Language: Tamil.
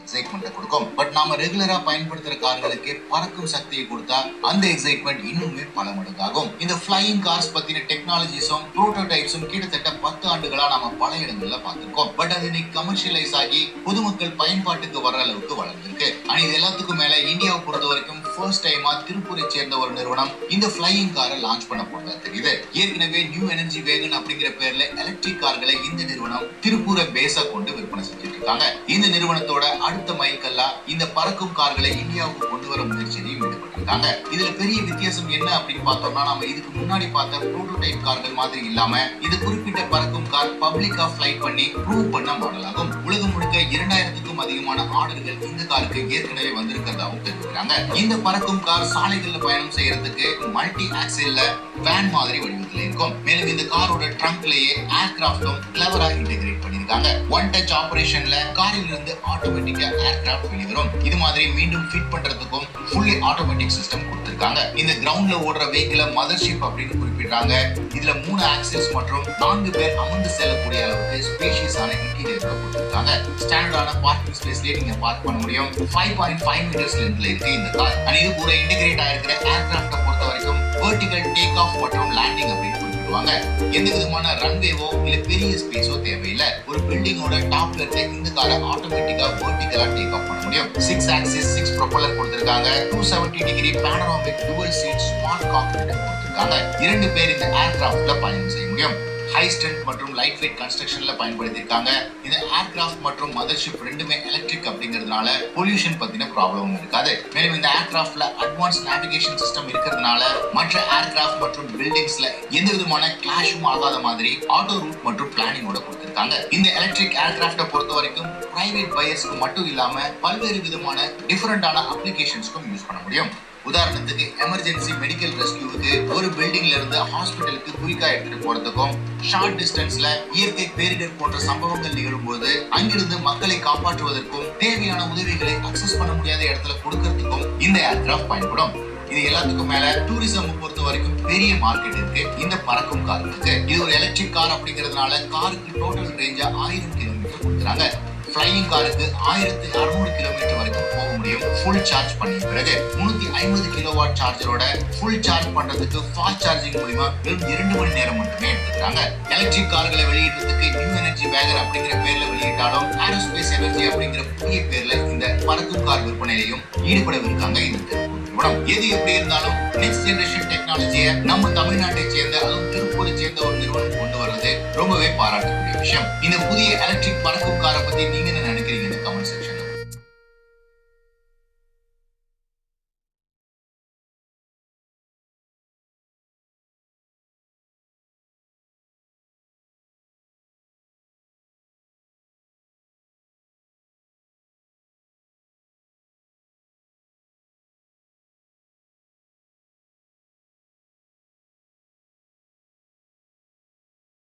எக்ஸைட்மெண்ட்டை கொடுக்கும். பட் நாம ரெகுலரா பயன்படுத்துற கார்களுக்கு பறக்கும் சக்தியை கொடுத்தா அந்த எக்ஸைட்மெண்ட் இன்னுமே பல மடங்காகும். இந்த ஃபிளையிங் கார்ஸ் பத்தின டெக்னாலஜிஸும் புரோட்டோடைப்ஸும் கிட்டத்தட்ட பத்து ஆண்டுகளா நாம பல இடங்கள்ல பார்த்திருக்கோம். பட் அது இன்னைக்கு கமர்ஷியலைஸ் ஆகி பொதுமக்கள் பயன்பாட்டுக்கு வர அளவுக்கு வளர்ந்திருக்கு. ஆனா இது எல்லாத்துக்கும் மேல இந்தியாவை பொறுத்த வரைக்கும் ஃபர்ஸ்ட் டைமா திருப்பூரை சேர்ந்த ஒரு நிறுவனம் இந்த ஃபிளையிங் காரை லான்ச் பண்ண போறதா தெரியுது. ஏற்கனவே நியூ எனர்ஜி வேகன் அப்படிங்கிற பேர்ல எலக்ட்ரிக் கார்களை இந்த நிறுவனம் திருப்பூரை பேஸா கொண்டு விற்பனை செஞ்சுட்டு இருக்காங்க இந்த நிறுவனத்தோட அடுத்த மைல்கல்லா இந்த பறக்கும் கார்களை இந்தியாவுக்கு கொண்டு வர முயற்சியிலையும் கொடுத்துருக்காங்க இதுல பெரிய வித்தியாசம் என்ன அப்படின்னு பார்த்தோம்னா நம்ம இதுக்கு முன்னாடி பார்த்த ப்ரோட்டோடைப் கார்கள் மாதிரி இல்லாம இது குறிப்பிட்ட பறக்கும் கார் பப்ளிக்கா ஃபிளைட் பண்ணி ப்ரூவ் பண்ண மாடல் ஆகும் உலகம் முழுக்க இரண்டாயிரத்துக்கும் அதிகமான ஆர்டர்கள் இந்த காருக்கு ஏற்கனவே வந்திருக்கிறதாவும் தெரிவிக்கிறாங்க இந்த பறக்கும் கார் சாலைகள்ல பயணம் செய்யறதுக்கு மல்டி ஆக்சில்ல வேன் மாதிரி வடிவத்தில் இருக்கும். மேலும் இந்த காரோட ட்ரங்க்லயே ஏர்கிராஃப்டும் கிளவரா இன்டெகிரேட் பண்ணிருக்காங்க ஒன் டச் ஆபரேஷன்ல காரில் இருந்து ஆட்டோமேட்டிக்கா ஏர்கிராஃப்ட் வெளிவரும் இது மாதிரி மீண்டும் ஃபிட் பண்றதுக்கும் ஃபுல்லி ஆட்டோமேட்டிக் சிஸ்டம் கொடுத்திருக்காங்க. இந்த கிரவுண்ட்ல ஓடுற வெஹிக்கிள மதர்ஷிப் அப்படின்னு குறிப்பிடுறாங்க. இதுல மூணு ஆக்சிஸ் மற்றும் நான்கு பேர் அமர்ந்து செல்லக்கூடிய அளவுக்கு ஸ்பேஷியஸான இன்டீரியர் கொடுத்திருக்காங்க. ஸ்டாண்டர்டான பார்க்கிங் ஸ்பேஸ்லயே நீங்க பார்க் பண்ண முடியும். ஃபைவ் பாயிண்ட் ஃபைவ் மீட்டர்ஸ் லென்த்ல இருக்கு இந்த கார் அண்ட் இது கூட இன்டிகிரேட் ஆயிருக்கிற ஏர்கிராஃப்ட பொறுத்த வரைக்கும் வெர்டிகல் டேக் ஆஃப் மற்றும் லேண்டிங் அப்படின்னு குறிப்பிடுவாங்க. எந்த விதமான ரன்வேவோ இல்ல பெரிய ஸ்பேஸோ தேவையில்லை. ஒரு பில்டிங்கோட டாப்ல இருக்க இந்த காரை ஆட்டோமேட்டிக்கா வெர்டிகலா டேக் ஆஃப் பண்ண முடியும். சிக்ஸ் ஆக்சிஸ் சிக்ஸ் ப்ரொப்பலர் கொடுத்துருக்காங்க. Two seventy degree panoramic dual seat smart cockpit கொடுத்துருக்காங்க. இரண்டு பேர் இந்த ஏர்கிராஃப்ட்ல பயணம் செய்ய முடியும். ஹை ஸ்ட்ரென்த் மற்றும் லைட் வெயிட் கன்ஸ்ட்ரக்ஷன்ல பயன்படுத்தியிருக்காங்க. இது ஏர்கிராஃப்ட் மற்றும் மதர்ஷிப் ரெண்டுமே எலக்ட்ரிக் அப்படிங்கிறதுனால பொல்யூஷன் பத்தின ப்ராப்ளமும் இருக்காது. மேலும் இந்த ஏர்கிராஃப்ட்ல அட்வான்ஸ் நேவிகேஷன் சிஸ்டம் இருக்கிறதுனால மற்ற ஏர்கிராஃப்ட் மற்றும் பில்டிங்ஸ்ல எந்த விதமான கிளாஷும் ஆகாத மாதிரி ஆட்டோ ரூட் மற்றும் பிளானிங்கோட கொடுத்திருக்காங்க. இந்த எலக்ட்ரிக் ஏர்கிராஃப்ட பொறுத்த வரைக்கும் பிரைவேட் பயர்ஸ்க்கு மட்டும் இல்லாம பல்வேறு விதமான டிஃபரெண்டான அப்ளிகேஷன்ஸ்க்கும் யூஸ் பண்ண முடியும். உதாரணத்துக்கு எமர்ஜென்சி மெடிக்கல் ரெஸ்கியூவுக்கு ஒரு பில்டிங்ல இருந்து ஹாஸ்பிட்டலுக்கு குயிக்கா எடுத்துட்டு போறதுக்கும் ஷார்ட் டிஸ்டன்ஸ்ல இயற்கை பேரிடர் போன்ற சம்பவங்கள் நிகழும்போது அங்கிருந்து மக்களை காப்பாற்றுவதற்கும் தேவையான உதவிகளை அக்சஸ் பண்ண முடியாத இடத்துல கொடுக்கறதுக்கும் இந்த ஏர்கிராஃப்ட் பயன்படும். இது எல்லாத்துக்கும் மேல டூரிசம் பொறுத்த வரைக்கும் பெரிய மார்க்கெட் இருக்கு. இந்த பறக்கும் கார் இருக்கு இது ஒரு எலக்ட்ரிக் கார் அப்படிங்கிறதுனால காருக்கு டோட்டல் ரேஞ்சா ஆயிரம் கிலோமீட்டர் கொடுக்குறாங்க. ஃப்ளையிங் காருக்கு ஆயிரத்தி அறுநூறு கிலோமீட்டர் வரைக்கும் போக முடியும். ஃபுல் சார்ஜ் பண்ணிய பிறகு முன்னூத்தி ஐம்பது கிலோவாட் சார்ஜரோட ஃபுல் சார்ஜ் பண்றதுக்கு ஃபாஸ்ட் சார்ஜிங் மூலிமா வெறும் இரண்டு மணி நேரம் மட்டுமே எடுத்துக்கிறாங்க. எலக்ட்ரிக் கார்களை வெளியிடுறதுக்கு நியூ எனர்ஜி வேகர் அப்படிங்கிற பேர்ல வெளியிட்டாலும் ஏரோஸ்பேஸ் எனர்ஜி அப்படிங்கிற புதிய பேர்ல இந்த பறக்கும் கார் விற்பனையிலையும் ஈடுபடவிருக்காங்க இந்த நிறுவனம். எது எப்படி இருந்தாலும் நெக்ஸ்ட் ஜெனரேஷன் டெக்னாலஜியை நம்ம தமிழ்நாட்டை சேர்ந்த அதுவும் பாராட்டக்கூடிய விஷயம். இந்த புதிய எலக்ட்ரிக் பறக்கும் காரை பத்தி நீங்க என்ன நினைக்கிறீங்க?